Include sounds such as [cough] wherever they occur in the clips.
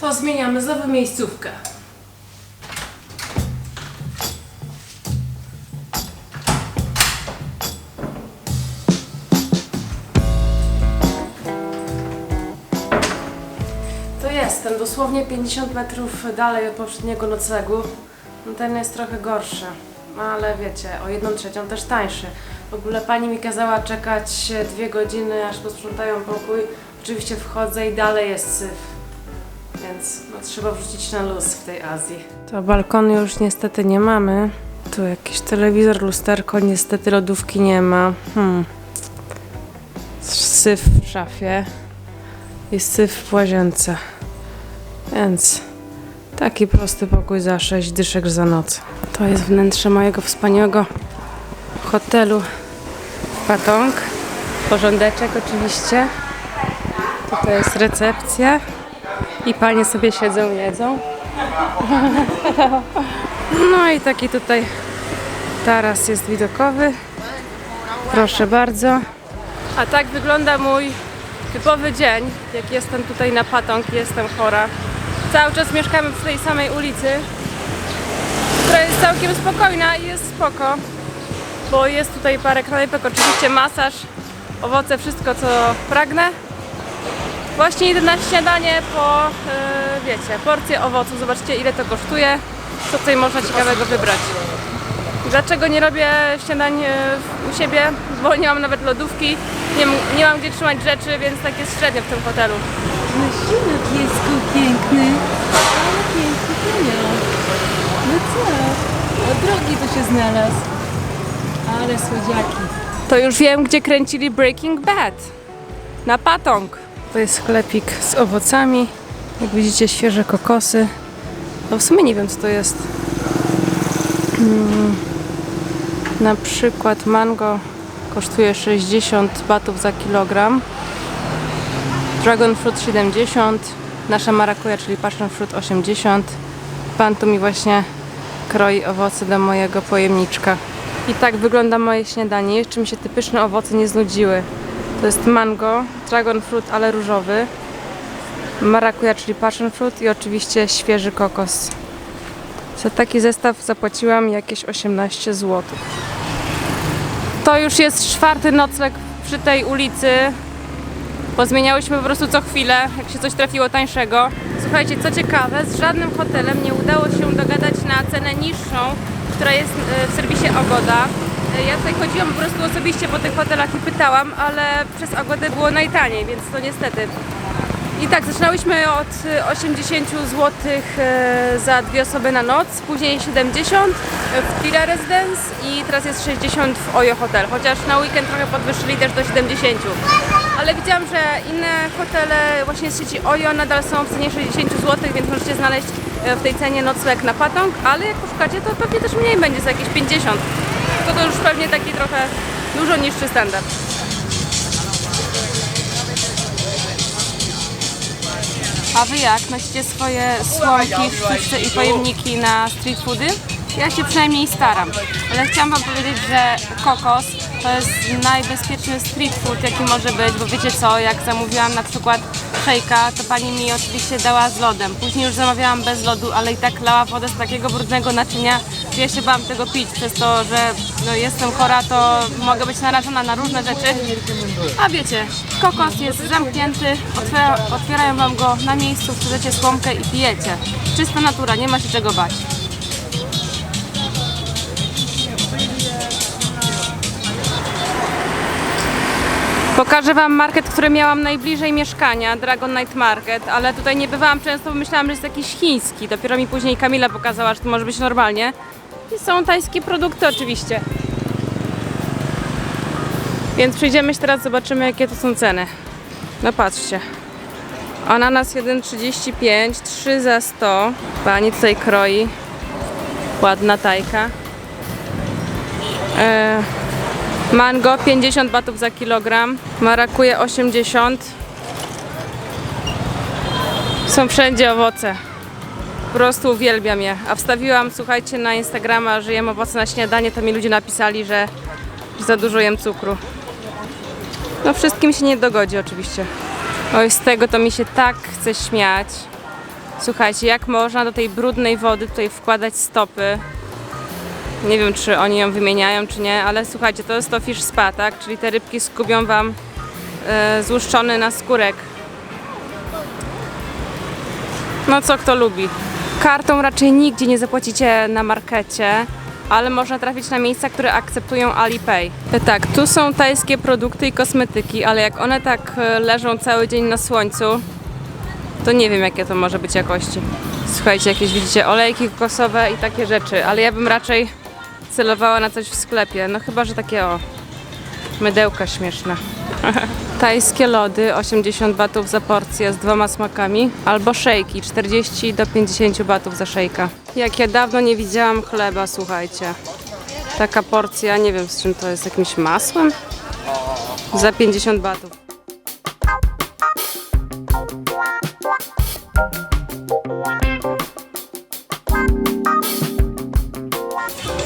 To zmieniamy znowu miejscówkę. To jestem dosłownie 50 metrów dalej od poprzedniego noclegu. No ten jest trochę gorszy, no ale wiecie, o jedną trzecią też tańszy. W ogóle pani mi kazała czekać dwie godziny, aż posprzątają pokój. Oczywiście wchodzę i dalej jest syf. Więc no, trzeba wrzucić na luz w tej Azji. To balkonu już niestety nie mamy. Tu jakiś telewizor, lusterko, niestety lodówki nie ma. Hmm. Syf w szafie i syf w łazience. Więc taki prosty pokój za 6 dyszek za noc. To jest wnętrze mojego wspaniałego hotelu Patong. Porządeczek oczywiście. Tutaj jest recepcja. I panie sobie siedzą, jedzą. [laughs] No i taki tutaj taras jest widokowy. Proszę bardzo. A tak wygląda mój typowy dzień, jak jestem tutaj na Patong, jestem chora. Cały czas mieszkamy przy tej samej ulicy, która jest całkiem spokojna i jest spoko, bo jest tutaj parę knajpek, oczywiście masaż, owoce, wszystko co pragnę. Właśnie idę na śniadanie po, yy, wiecie, porcję owoców. Zobaczcie ile to kosztuje, co tutaj można ciekawego wybrać. Dlaczego nie robię śniadań e, u siebie? Bo nie mam nawet lodówki, nie, nie mam gdzie trzymać rzeczy, więc tak jest średnio w tym hotelu. Maszyna piesku piękny. Ale piękny pieniądz. No co? O drogi to się znalazł. Ale słodziaki. To już wiem, gdzie kręcili Breaking Bad. Na Patong. To jest sklepik z owocami. Jak widzicie, świeże kokosy. No w sumie nie wiem, co to jest. Mm, na przykład mango kosztuje 60 batów za kilogram. Dragon fruit 70. Nasza marakuja, czyli passion fruit 80. Pan tu mi właśnie kroi owoce do mojego pojemniczka. I tak wygląda moje śniadanie. Jeszcze mi się te pyszne owoce nie znudziły. To jest mango, dragon fruit, ale różowy. Marakuja, czyli passion fruit i oczywiście świeży kokos. Za taki zestaw zapłaciłam jakieś 18 zł. To już jest czwarty nocleg przy tej ulicy. Pozmieniałyśmy po prostu co chwilę, jak się coś trafiło tańszego. Słuchajcie, co ciekawe, z żadnym hotelem nie udało się dogadać na cenę niższą, która jest e, w serwisie Ogoda. E, Ja tutaj chodziłam po prostu osobiście po tych hotelach i pytałam, ale przez Ogodę było najtaniej, więc to niestety. I tak, zaczynałyśmy od e, 80 zł za dwie osoby na noc, później 70 w Tira Residence i teraz jest 60 w Ojo Hotel, chociaż na weekend trochę podwyższyli też do 70. Ale widziałam, że inne hotele właśnie z sieci Ojo nadal są w cenie 60 zł, więc możecie znaleźć e, w tej cenie nocleg na Patong, ale jak poszukacie, to pewnie też mniej będzie, za jakieś 50. To to już pewnie taki trochę dużo niższy standard. A wy jak? Nosicie swoje słomki, sztuczce i pojemniki na street foody? Ja się przynajmniej staram. Ale chciałam wam powiedzieć, że kokos to jest najbezpieczny street food jaki może być, bo wiecie co, jak zamówiłam na przykład szejka, to pani mi oczywiście dała z lodem. Później już zamawiałam bez lodu, ale i tak lała wodę z takiego brudnego naczynia, ja się bałam tego pić, przez to, że no, jestem chora, to mogę być narażona na różne rzeczy. A wiecie, kokos jest zamknięty, otwiera, otwierają wam go na miejscu, wsadzacie słomkę i pijecie. Czysta natura, nie ma się czego bać. Pokażę Wam market, który miałam najbliżej mieszkania, Dragon Night Market, ale tutaj nie bywałam często, bo myślałam, że jest jakiś chiński. Dopiero mi później Kamila pokazała, że to może być normalnie. I są tajskie produkty oczywiście. Więc przyjdziemy się teraz, zobaczymy jakie to są ceny. No patrzcie. Ananas 1,35, 3 za 100. Pani tutaj kroi. Ładna tajka. E, mango 50 batów za kilogram. Marakuje 80. Są wszędzie owoce. Po prostu uwielbiam je. A wstawiłam, słuchajcie, na Instagrama, że jem owoce na śniadanie, to mi ludzie napisali, że za dużo jem cukru. No wszystkim się nie dogodzi oczywiście. Oj, z tego to mi się tak chce śmiać. Słuchajcie, jak można do tej brudnej wody tutaj wkładać stopy? Nie wiem, czy oni ją wymieniają, czy nie, ale słuchajcie, to jest to fish spa, tak? Czyli te rybki skubią wam e, złuszczony na skórek. No co kto lubi. Kartą raczej nigdzie nie zapłacicie na markecie, ale można trafić na miejsca, które akceptują Alipay. Tak, tu są tajskie produkty i kosmetyki, ale jak one tak e, leżą cały dzień na słońcu, to nie wiem jakie to może być jakości. Słuchajcie, jakieś widzicie olejki kokosowe i takie rzeczy, ale ja bym raczej celowała na coś w sklepie. No chyba, że takie o mydełka śmieszne. [laughs] Tajskie lody 80 batów za porcję z dwoma smakami, albo szejki 40 do 50 batów za szejka. Jak ja dawno nie widziałam chleba, słuchajcie. Taka porcja, nie wiem z czym to jest, jakimś masłem? Za 50 batów.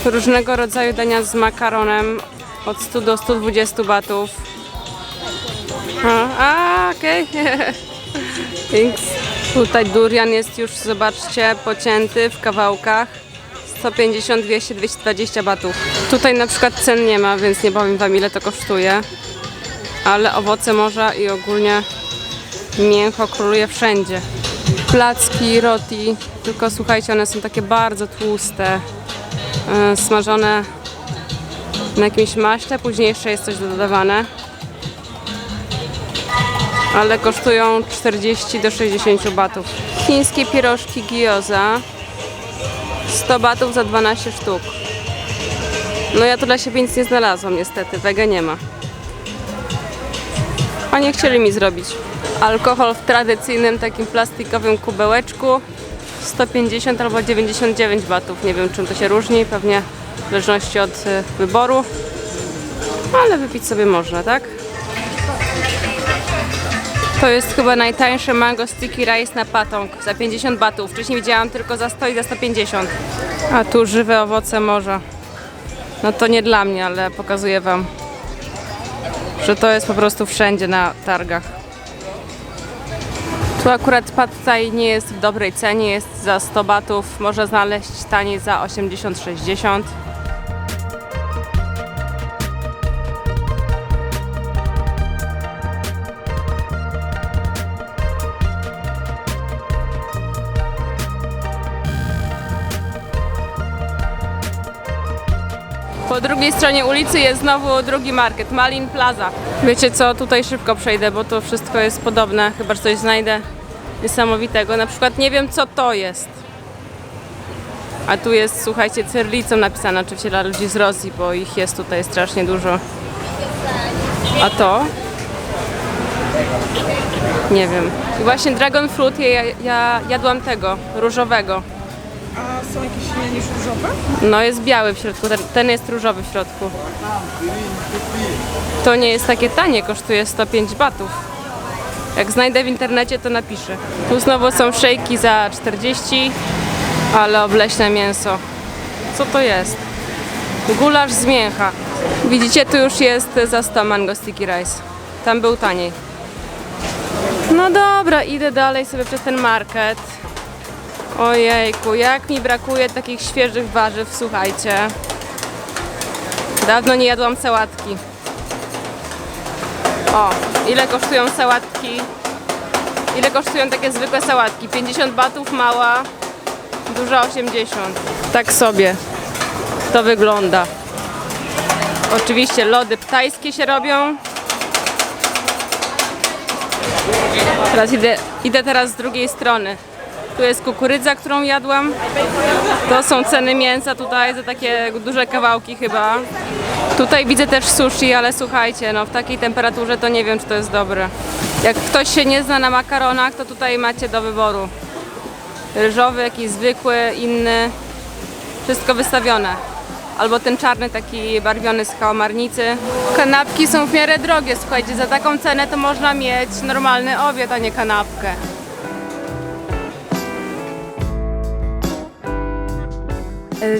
Różnego rodzaju dania z makaronem od 100 do 120 batów. A, okej. [laughs] Thanks. Tutaj durian jest już, zobaczcie, pocięty w kawałkach. 150, 200, 220 batów. Tutaj na przykład cen nie ma, więc nie powiem wam ile to kosztuje. Ale owoce morza i ogólnie mięcho króluje wszędzie. Placki, roti, tylko słuchajcie, one są takie bardzo tłuste, e, smażone na jakimś maśle, później jeszcze jest coś dodawane. Ale kosztują 40 do 60 batów. Chińskie pierożki gyoza 100 batów za 12 sztuk. No ja tu dla siebie nic nie znalazłam niestety, wege nie ma. A nie chcieli mi zrobić. Alkohol w tradycyjnym takim plastikowym kubełeczku 150 albo 99 batów. Nie wiem czym to się różni, pewnie w zależności od y, wyboru. Ale wypić sobie można, tak? To jest chyba najtańszy mango sticky rice na patong za 50 batów. Wcześniej widziałam tylko za 100 i za 150. A tu żywe owoce morza. No to nie dla mnie, ale pokazuję wam, że to jest po prostu wszędzie na targach. Tu akurat pad thai nie jest w dobrej cenie, jest za 100 batów, można znaleźć taniej za 80-60. Po drugiej stronie ulicy jest znowu drugi market, Malin Plaza. Wiecie co, tutaj szybko przejdę, bo to wszystko jest podobne, chyba coś znajdę niesamowitego. Na przykład nie wiem co to jest. A tu jest, słuchajcie, cyrlicą napisane oczywiście dla ludzi z Rosji, bo ich jest tutaj strasznie dużo. A to? Nie wiem. I właśnie dragon fruit, ja, ja jadłam tego, różowego. A są jakieś inne niż różowe? No jest biały w środku, ten, ten jest różowy w środku. To nie jest takie tanie, kosztuje 105 batów. Jak znajdę w internecie, to napiszę. Tu znowu są szejki za 40, ale obleśne mięso. Co to jest? Gulasz z mięcha. Widzicie, tu już jest za 100 mango sticky rice. Tam był taniej. No dobra, idę dalej sobie przez ten market. Ojejku, jak mi brakuje takich świeżych warzyw, słuchajcie. Dawno nie jadłam sałatki. O, ile kosztują sałatki? Ile kosztują takie zwykłe sałatki? 50 batów mała, duża 80. Tak sobie to wygląda. Oczywiście lody ptajskie się robią. Teraz idę, idę teraz z drugiej strony. Tu jest kukurydza, którą jadłam. To są ceny mięsa tutaj za takie duże kawałki chyba. Tutaj widzę też sushi, ale słuchajcie, no w takiej temperaturze to nie wiem, czy to jest dobre. Jak ktoś się nie zna na makaronach, to tutaj macie do wyboru. Ryżowy, jakiś zwykły, inny. Wszystko wystawione. Albo ten czarny, taki barwiony z kałamarnicy. Kanapki są w miarę drogie, słuchajcie, za taką cenę to można mieć normalny obiad, a nie kanapkę.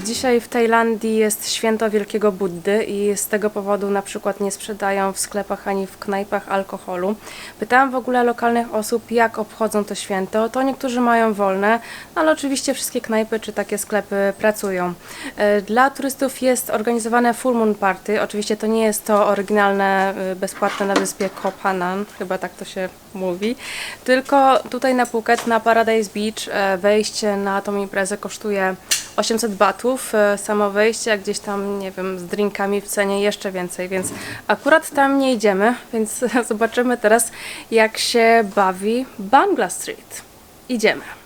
Dzisiaj w Tajlandii jest święto Wielkiego Buddy i z tego powodu na przykład nie sprzedają w sklepach ani w knajpach alkoholu. Pytałam w ogóle lokalnych osób, jak obchodzą to święto. To niektórzy mają wolne, no ale oczywiście wszystkie knajpy czy takie sklepy pracują. E, Dla turystów jest organizowane Full Moon Party. Oczywiście to nie jest to oryginalne, e, bezpłatne na wyspie Koh Phangan, chyba tak to się mówi. Tylko tutaj na Phuket, na Paradise Beach, e, wejście na tą imprezę kosztuje 800 batów, e, samo wejście, a gdzieś tam, nie wiem, z drinkami w cenie jeszcze więcej, więc akurat tam nie idziemy, więc [laughs] zobaczymy teraz, jak się bawi Bangla Street. Idziemy.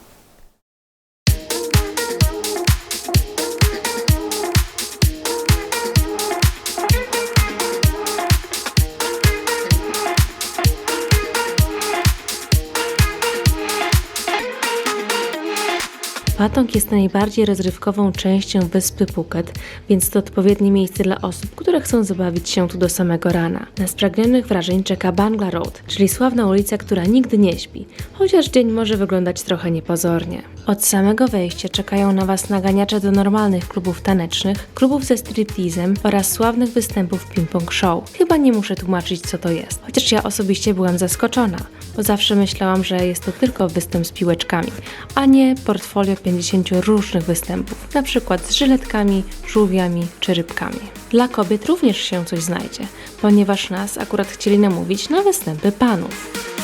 Patong jest najbardziej rozrywkową częścią wyspy Phuket, więc to odpowiednie miejsce dla osób, które chcą zabawić się tu do samego rana. Na spragnionych wrażeń czeka Bangla Road, czyli sławna ulica, która nigdy nie śpi, chociaż dzień może wyglądać trochę niepozornie. Od samego wejścia czekają na Was naganiacze do normalnych klubów tanecznych, klubów ze striptizem oraz sławnych występów ping-pong show. Chyba nie muszę tłumaczyć, co to jest, chociaż ja osobiście byłam zaskoczona, bo zawsze myślałam, że jest to tylko występ z piłeczkami, a nie portfolio 50 różnych występów, na przykład z żyletkami, żółwiami czy rybkami. Dla kobiet również się coś znajdzie, ponieważ nas akurat chcieli namówić na występy panów.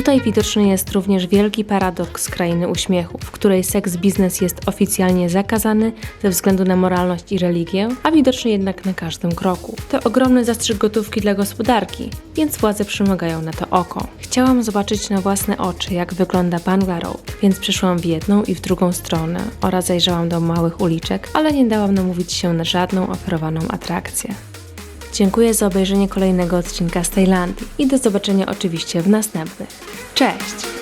Tutaj widoczny jest również wielki paradoks krainy uśmiechu, w której seks biznes jest oficjalnie zakazany ze względu na moralność i religię, a widoczny jednak na każdym kroku. To ogromny zastrzyk gotówki dla gospodarki, więc władze przymagają na to oko. Chciałam zobaczyć na własne oczy, jak wygląda Bangla Road, więc przyszłam w jedną i w drugą stronę oraz zajrzałam do małych uliczek, ale nie dałam namówić się na żadną oferowaną atrakcję. Dziękuję za obejrzenie kolejnego odcinka z Tajlandii i do zobaczenia oczywiście w następnych. Cześć!